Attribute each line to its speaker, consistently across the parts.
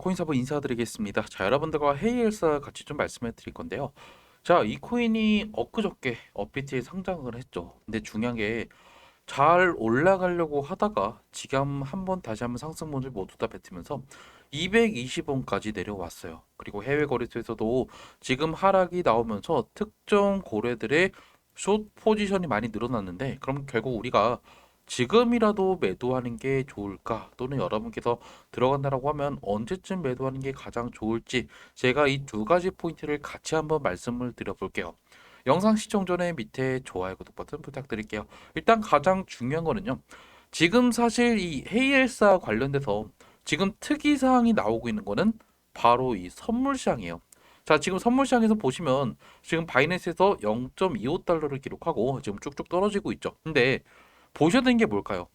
Speaker 1: 코인사부 인사드리겠습니다. 자, 여러분들과 헤이엘사 같이 좀 말씀해 드릴 건데요. 자, 이 코인이 엊그저께 업비트에 상장을 했죠. 근데 중요한 게 잘 올라가려고 하다가 지금 한 번 다시 한번 상승분을 모두 다 뱉으면서 220원까지 내려왔어요. 그리고 해외 거래소에서도 지금 하락이 나오면서 특정 고래들의 숏 포지션이 많이 늘어났는데 그럼 결국 우리가 지금이라도 매도하는 게 좋을까? 또는 여러분께서 들어간다라고 하면 언제쯤 매도하는 게 가장 좋을지 제가 이 두 가지 포인트를 같이 한번 말씀을 드려볼게요. 영상 시청 전에 밑에 좋아요, 구독 버튼 부탁드릴게요. 일단 가장 중요한 거는요. 지금 사실 이 헤이엘사 관련돼서 지금 특이 사항이 나오고 있는 거는 바로 이 선물 시장이에요. 자, 지금 선물 시장에서 보시면 지금 바이낸스에서 0.25달러를 기록하고 지금 쭉쭉 떨어지고 있죠. 근데 보셔야 되는 게 뭘까요?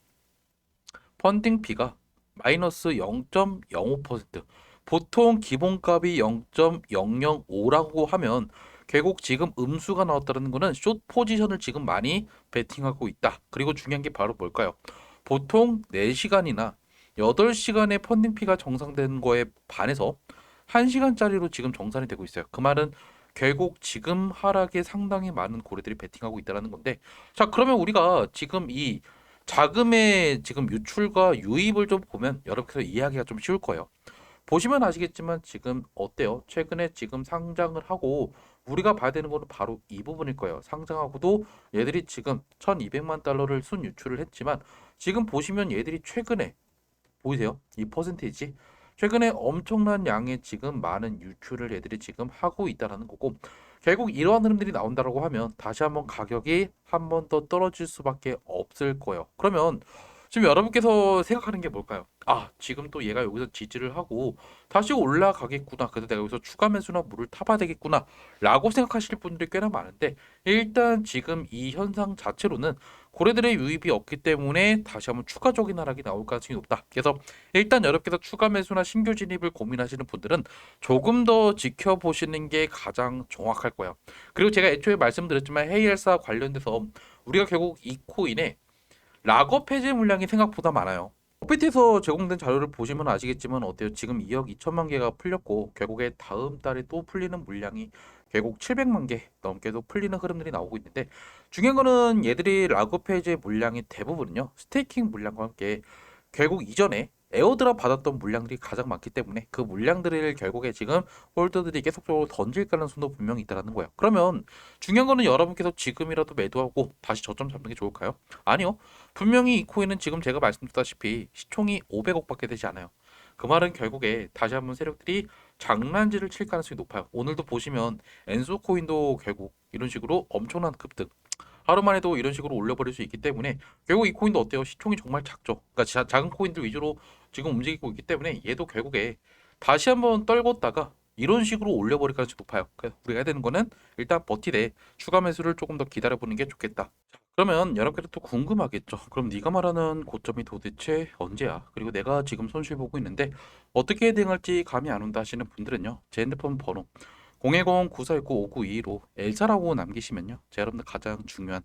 Speaker 1: 펀딩 피가 마이너스 0.05%. 보통 기본값이 0.005라고 하면 결국 지금 음수가 나왔다는 거는 숏 포지션을 지금 많이 베팅하고 있다. 그리고 중요한 게 바로 뭘까요? 보통 4시간이나 8시간의 펀딩 피가 정상되는 거에 반해서 1시간짜리로 지금 정산이 되고 있어요. 그 말은 결국 지금 하락에 상당히 많은 고래들이 베팅하고 있다는 건데 자 그러면 우리가 지금 이 자금의 지금 유출과 유입을 좀 보면 여러분께서 이해하기가 좀 쉬울 거예요. 보시면 아시겠지만 지금 어때요? 최근에 지금 상장을 하고 우리가 봐야 되는 거는 바로 이 부분일 거예요. 상장하고도 얘들이 지금 1200만 달러를 순 유출을 했지만 지금 보시면 얘들이 최근에 보이세요? 이 퍼센테이지 최근에 엄청난 양의 지금 많은 유출을 애들이 지금 하고 있다라는 거고 결국 이러한 흐름들이 나온다라고 하면 다시 한번 가격이 한 번 더 떨어질 수밖에 없을 거예요. 그러면 지금 여러분께서 생각하는 게 뭘까요? 아, 지금 또 얘가 여기서 지지를 하고 다시 올라가겠구나. 그래서 내가 여기서 추가 매수나 물을 타봐야 되겠구나. 라고 생각하실 분들이 꽤나 많은데 일단 지금 이 현상 자체로는 고래들의 유입이 없기 때문에 다시 한번 추가적인 하락이 나올 가능성이 높다. 그래서 일단 여러분께서 추가 매수나 신규 진입을 고민하시는 분들은 조금 더 지켜보시는 게 가장 정확할 거예요. 그리고 제가 애초에 말씀드렸지만 헤이엘사 관련돼서 우리가 결국 이 코인에 락업 해제 물량이 생각보다 많아요. 업비트에서 제공된 자료를 보시면 아시겠지만 어때요? 지금 2억 2천만 개가 풀렸고 결국에 다음 달에 또 풀리는 물량이 결국 700만 개 넘게도 풀리는 흐름들이 나오고 있는데 중요한 거는 얘들이 락업 해제 물량이 대부분은요 스테이킹 물량과 함께 결국 이전에 에어드랍 받았던 물량들이 가장 많기 때문에 그 물량들을 결국에 지금 홀더들이 계속적으로 던질 가능성도 분명히 있다는 거예요. 그러면 중요한 거는 여러분께서 지금이라도 매도하고 다시 저점 잡는 게 좋을까요? 아니요. 분명히 이 코인은 지금 제가 말씀드렸다시피 시총이 500억밖에 되지 않아요. 그 말은 결국에 다시 한번 세력들이 장난질을 칠 가능성이 높아요. 오늘도 보시면 엔소 코인도 결국 이런 식으로 엄청난 급등. 하루만 해도 이런 식으로 올려버릴 수 있기 때문에 결국 이 코인도 어때요? 시총이 정말 작죠. 그러니까 자- 작은 코인들 위주로 지금 움직이고 있기 때문에 얘도 결국에 다시 한번 떨궜다가 이런 식으로 올려버릴 가능성이 높아요. 그래서 우리가 해야 되는 거는 일단 버티되 추가 매수를 조금 더 기다려보는 게 좋겠다. 자, 그러면 여러분께서 또 궁금하겠죠. 그럼 네가 말하는 고점이 도대체 언제야? 그리고 내가 지금 손실 보고 있는데 어떻게 대응할지 감이 안 온다 하시는 분들은요. 제 핸드폰 번호 010-9419-5922로 엘사라고 남기시면요. 제 여러분들 가장 중요한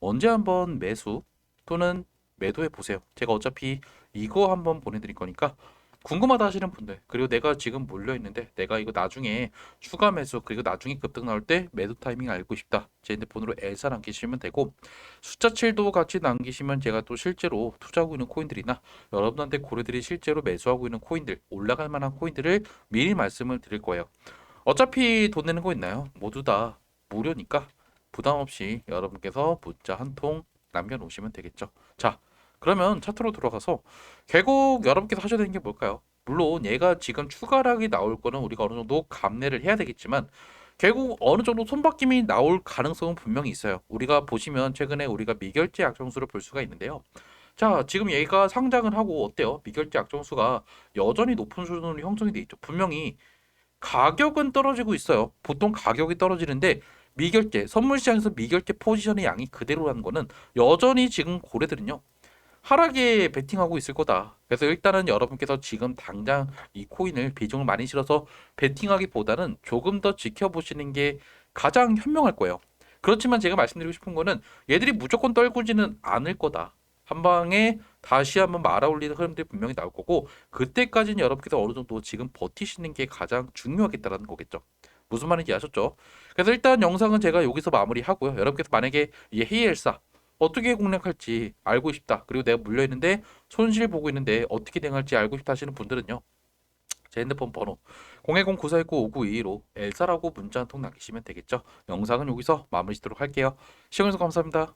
Speaker 1: 언제 한번 매수 또는 매도해 보세요. 제가 어차피 이거 한번 보내드릴 거니까 궁금하다 하시는 분들 그리고 내가 지금 몰려 있는데 내가 이거 나중에 추가 매수 그리고 나중에 급등 나올 때 매도 타이밍 알고 싶다 제 핸드폰으로 엘사 남기시면 되고 숫자 7도 같이 남기시면 제가 또 실제로 투자하고 있는 코인들이나 여러분한테 고래들이 실제로 매수하고 있는 코인들 올라갈 만한 코인들을 미리 말씀을 드릴 거예요 어차피 돈 내는 거 있나요? 모두 다 무료니까 부담 없이 여러분께서 문자 한 통 남겨놓으시면 되겠죠. 자, 그러면 차트로 들어가서 결국 여러분께서 하셔야 되는 게 뭘까요? 물론 얘가 지금 추가락이 나올 거는 우리가 어느 정도 감내를 해야 되겠지만 결국 어느 정도 손바뀜이 나올 가능성은 분명히 있어요. 우리가 보시면 최근에 우리가 미결제 약정수를 볼 수가 있는데요. 자, 지금 얘가 상장을 하고 어때요? 미결제 약정수가 여전히 높은 수준으로 형성이 돼 있죠. 분명히 가격은 떨어지고 있어요. 보통 가격이 떨어지는데 미결제, 선물 시장에서 미결제 포지션의 양이 그대로라는 거는 여전히 지금 고래들은요. 하락에 베팅하고 있을 거다. 그래서 일단은 여러분께서 지금 당장 이 코인을 비중을 많이 실어서 베팅하기보다는 조금 더 지켜보시는 게 가장 현명할 거예요. 그렇지만 제가 말씀드리고 싶은 거는 얘들이 무조건 떨구지는 않을 거다. 한 방에 다시 한번 말아올리는 흐름들이 분명히 나올 거고 그때까지는 여러분께서 어느 정도 지금 버티시는 게 가장 중요하겠다라는 거겠죠. 무슨 말인지 아셨죠? 그래서 일단 영상은 제가 여기서 마무리하고요. 여러분께서 만약에 이 헤이엘사 어떻게 공략할지 알고 싶다. 그리고 내가 물려 있는데 손실 보고 있는데 어떻게 대응할지 알고 싶다 하시는 분들은요. 제 핸드폰 번호 010-9419-5922로 엘사라고 문자 한 통 남기시면 되겠죠. 영상은 여기서 마무리 짓도록 할게요. 시청해주셔서 감사합니다.